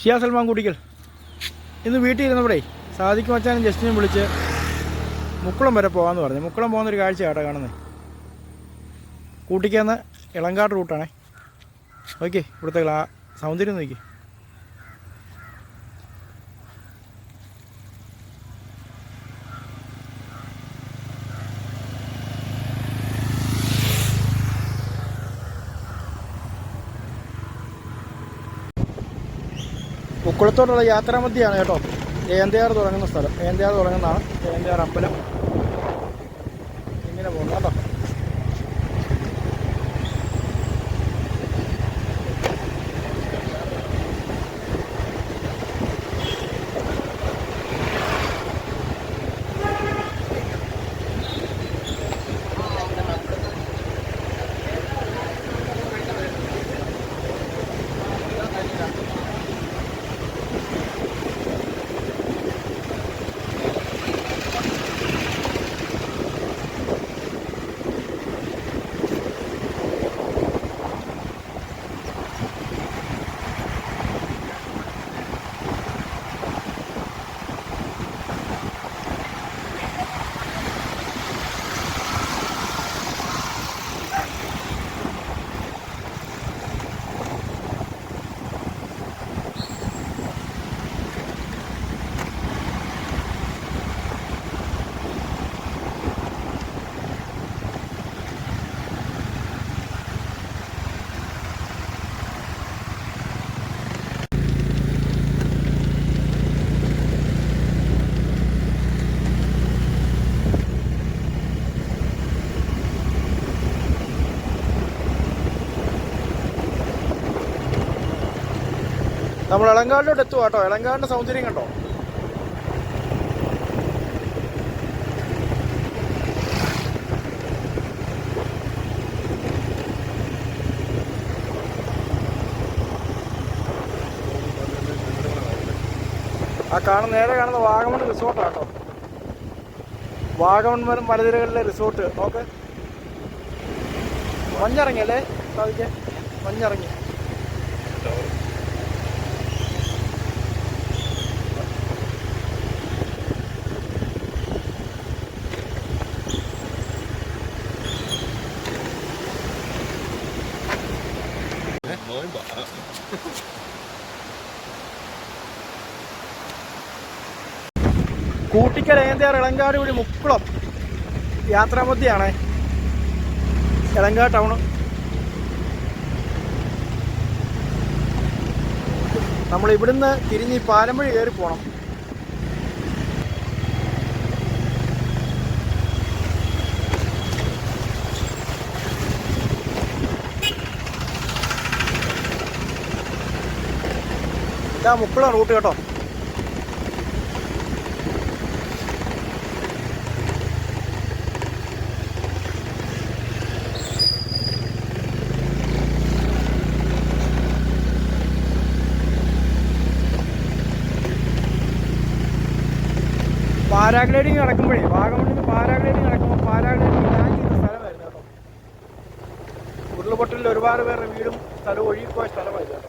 ഷിയാ സൽമാൻ കൂട്ടിക്കൽ ഇന്ന് വീട്ടിൽ ഇരുന്നപ്പോഴേ സാദിക്കും അച്ഛനും ജസ്റ്റിനും വിളിച്ച് മുക്കുളം വരെ പോകാമെന്ന് പറഞ്ഞു. മുക്കുളം പോകുന്നൊരു കാഴ്ച കേട്ടോ കാണുന്നത് കൂട്ടിക്കാന്ന് ഇളങ്കാട് റൂട്ടാണേ. ഓക്കെ ഇവിടുത്തെ സൗന്ദര്യം നോക്കി മുക്കുളത്തോടുള്ള യാത്രാമധ്യയാണ് കേട്ടോ. ഏന്തയാർ തുടങ്ങുന്ന സ്ഥലം. ഏന്തയാർ തുടങ്ങുന്നതാണ്. ഏന്തയാർ അമ്പലം ഇങ്ങനെ പോകുന്നു കേട്ടോ നമ്മൾ ഇളങ്കാടിലോട്ട് എത്തുക കേട്ടോ. ഇളങ്കാടിന്റെ സൗന്ദര്യം കണ്ടോ? ആ കാണുന്ന നേരെ കാണുന്ന വാഗമൺ റിസോർട്ടാണ് കേട്ടോ. വാഗമൺ മരം മലനിരകളിലെ റിസോർട്ട് നോക്ക്. മഞ്ഞിറങ്ങിയല്ലേ സാധിക്കേ മഞ്ഞിറങ്ങി. കൂട്ടിക്കൽ ഏന്തിയാർ ഇളങ്കാട് വഴി മുക്കുളം യാത്രാമധ്യയാണ് ഇളങ്കാട് ടൗണ്. നമ്മൾ ഇവിടുന്ന് തിരിഞ്ഞ് പാലമ്പഴി കയറി പോകണം ഇതാ മുക്കുളം റൂട്ട് കേട്ടോ. പാരാഗ്ലൈഡിങ് നടക്കുമ്പോഴേ വാഗമണ്ണിൽ നിന്ന് പാരാഗ്ലൈഡിങ് നടക്കുമ്പോൾ പാരാഗ്ലൈഡിങ് ഞാൻ ചെയ്യുന്ന സ്ഥലമായിരുന്നു കേട്ടോ. ഉരുളുപൊട്ടലിൽ ഒരുപാട് പേരുടെ വീടും സ്ഥലവും ഒഴുകിപ്പോയ സ്ഥലമായിരുന്നു കേട്ടോ.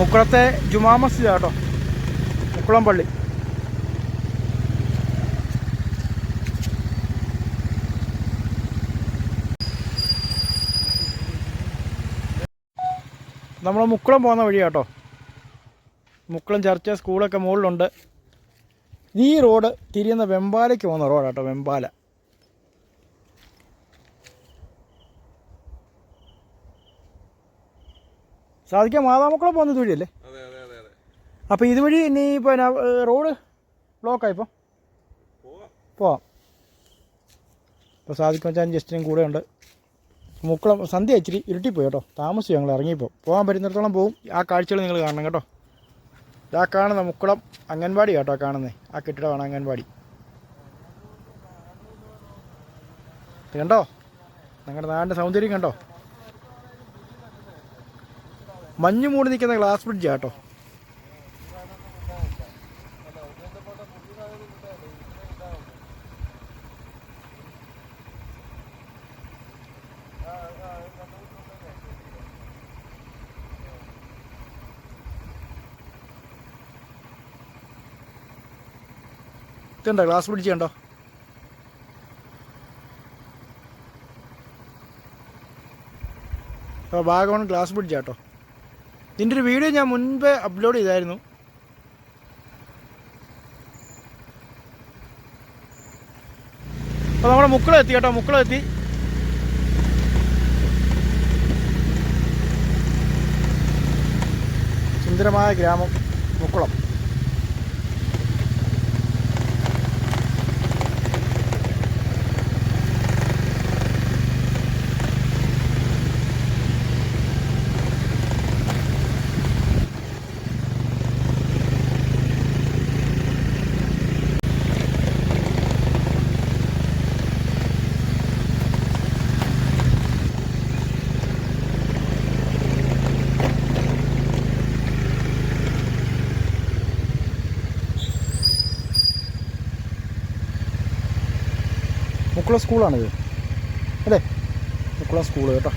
മുക്കുളത്തെ ജുമാ മസ്ജിദ് കേട്ടോ. മുക്കുളം പള്ളി. നമ്മൾ മുക്കുളം പോകുന്ന വഴി കേട്ടോ. മുക്കുളം ചർച്ച സ്കൂളൊക്കെ മുകളിലുണ്ട്. ഈ റോഡ് തിരിയുന്ന വെമ്പാലയ്ക്ക് പോകുന്ന റോഡ് കേട്ടോ വെമ്പാല. സാധിക്കാൻ മാതാമുക്കുളം പോകുന്ന അതെ അപ്പോൾ ഇതുവഴി ഇനി പിന്നെ റോഡ് ബ്ലോക്കായി ഇപ്പോൾ പോവാം. പോവാം. ഇപ്പോൾ സാധിക്കും വെച്ചാൽ ജസ്റ്റിനും കൂടെ ഉണ്ട്. മുക്കുളം സന്ധ്യ ഇച്ചിരി ഇരുട്ടിപ്പോയി കേട്ടോ. താമസിച്ചു ഞങ്ങൾ ഇറങ്ങിപ്പോൾ പോകാൻ പറ്റുന്നിടത്തോളം പോകും ആ കാഴ്ചകൾ നിങ്ങൾ കാണണം കേട്ടോ. ഇതാ കാണുന്ന മുക്കളം അംഗൻവാടി കേട്ടോ കാണുന്നത് ആ കെട്ടിടമാണ് അംഗൻവാടി. കണ്ടോ? നിങ്ങളുടെ നാടിന്റെ സൗന്ദര്യം കണ്ടോ? മഞ്ഞ് മൂടി നിൽക്കുന്ന ഗ്ലാസ് ബ്രിഡ്ജ് കേട്ടോ. ഇതുണ്ടോ? ഗ്ലാസ് പിടിച്ച് കണ്ടോ? അപ്പോൾ ഭാഗമാണ് ഗ്ലാസ് പിടിച്ച കേട്ടോ. ഇതിന്റെ ഒരു വീഡിയോ ഞാൻ മുൻപേ അപ്ലോഡ് ചെയ്തായിരുന്നു. അപ്പോൾ നമ്മുടെ മുക്കള എത്തി കേട്ടോ മുക്കുളം എത്തി. സുന്ദരമായ ഗ്രാമം മുക്കുളം. മുക്കുളം സ്കൂളാണിത്. അല്ലേ? മുക്കുളം സ്കൂൾ കേട്ടോ.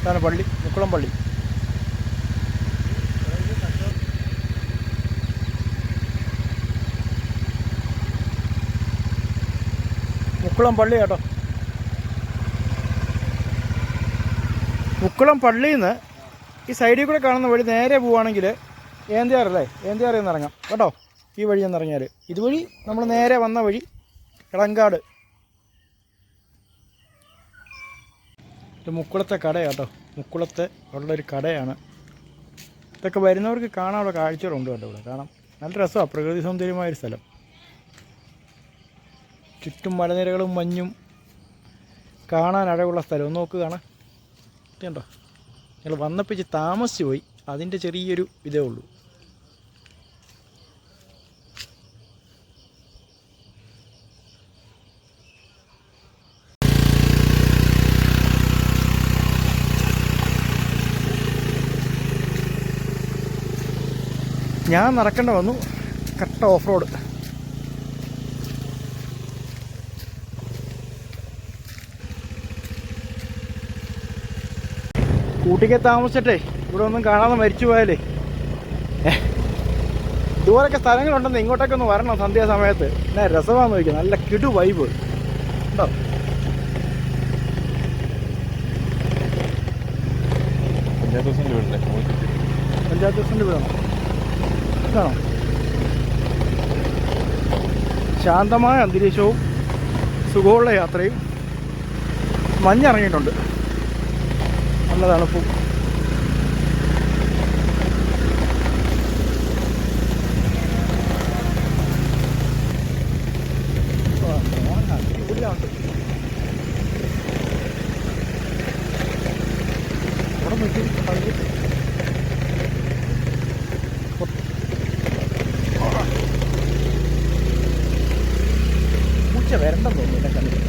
ഇതാണ് പള്ളി മുക്കുളം പള്ളി. മുക്കുളം പള്ളി കേട്ടോ. മുക്കുളം പള്ളിയിൽ നിന്ന് ഈ സൈഡിൽ കൂടെ കാണുന്ന വഴി നേരെ പോവുകയാണെങ്കിൽ ഏന്തിയാറല്ലേ ഏന്തിയാറിൽ നിന്ന് ഇറങ്ങാം. കേട്ടോ? ഈ വഴി എന്ന് ഇറങ്ങിയാൽ ഇതുവഴി നമ്മൾ നേരെ വന്ന വഴി ഇളങ്കാട് ഇത് മുക്കുളത്തെ കടയാട്ടോ മുക്കുളത്തെ ഉള്ളൊരു കടയാണ്. ഇതൊക്കെ വരുന്നവർക്ക് കാണാനുള്ള കാഴ്ചകളുണ്ട് കേട്ടോ ഇവിടെ. കാണാം നല്ല രസമാണ് പ്രകൃതി സൗന്ദര്യമായൊരു സ്ഥലം. ചുറ്റും മലനിരകളും മഞ്ഞും കാണാൻ അഴകുള്ള സ്ഥലം. ഒന്ന് നോക്ക് കാണാം കേട്ടോ ഞങ്ങൾ വന്നപ്പോൾ താമസിച്ച് പോയി അതിന്റെ ചെറിയൊരു ഇതേ ഉള്ളൂ. ഞാൻ നടക്കേണ്ട വന്നു. കറക്റ്റ് ഓഫ് റോഡ് കൂട്ടിക്ക് താമസിച്ചിട്ടേ. ഇവിടെ ഒന്നും കാണാതെ മരിച്ചു പോയാലേ. ഇതുപോലൊക്കെ സ്ഥലങ്ങളുണ്ടെന്ന് ഇങ്ങോട്ടൊക്കെ ഒന്ന് വരണം സന്ധ്യാസമയത്ത്. എന്നാ രസമാണെന്ന് നോക്കി നല്ല കിടു വൈബ് ഉണ്ടോ? പഞ്ചായത്ത് ദിവസം വീടില്ലേ പഞ്ചായത്ത് പ്രസിഡന്റ് വീടാണോ? ഇതാണോ ശാന്തമായ അന്തരീക്ഷവും സുഖമുള്ള യാത്രയും മഞ്ഞിറങ്ങിയിട്ടുണ്ട്. നല്ലതാണ് തണുപ്പും ആ, മോനെ അടിപൊളിയാണ്. ഇവിടെ നോക്കി കളി പൂച്ച വരണ്ടെന്ന് തോന്നുന്നു എന്നെ കണ്ടിട്ട്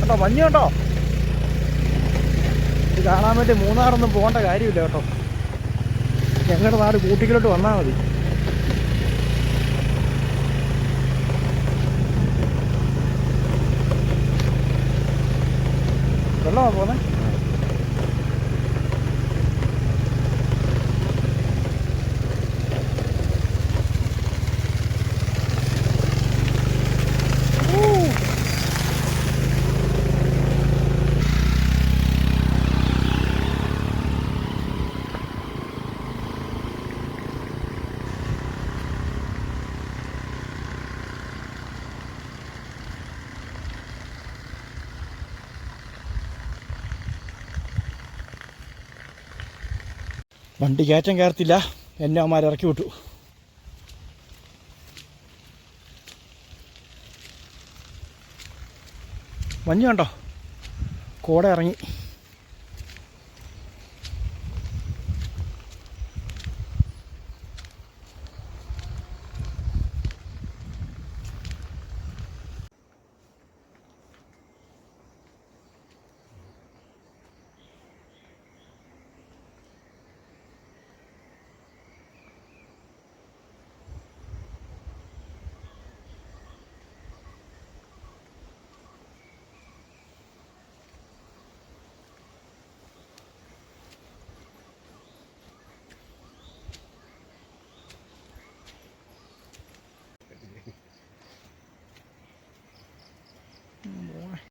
കേട്ടോ മഞ്ഞ് കേട്ടോ ഇത് കാണാൻ വേണ്ടി മൂന്നാറൊന്നും പോകേണ്ട കാര്യമില്ല കേട്ടോ. ഞങ്ങളുടെ നാട് കൂട്ടിക്കിലോട്ട് വന്നാൽ മതി. വെള്ളമാണ് പോകുന്നത് വണ്ടി കയറ്റം കയറത്തില്ല. എന്നെ അവന്മാർ ഇറക്കി വിട്ടു. മഞ്ഞ് കണ്ടോ? കോട ഇറങ്ങി.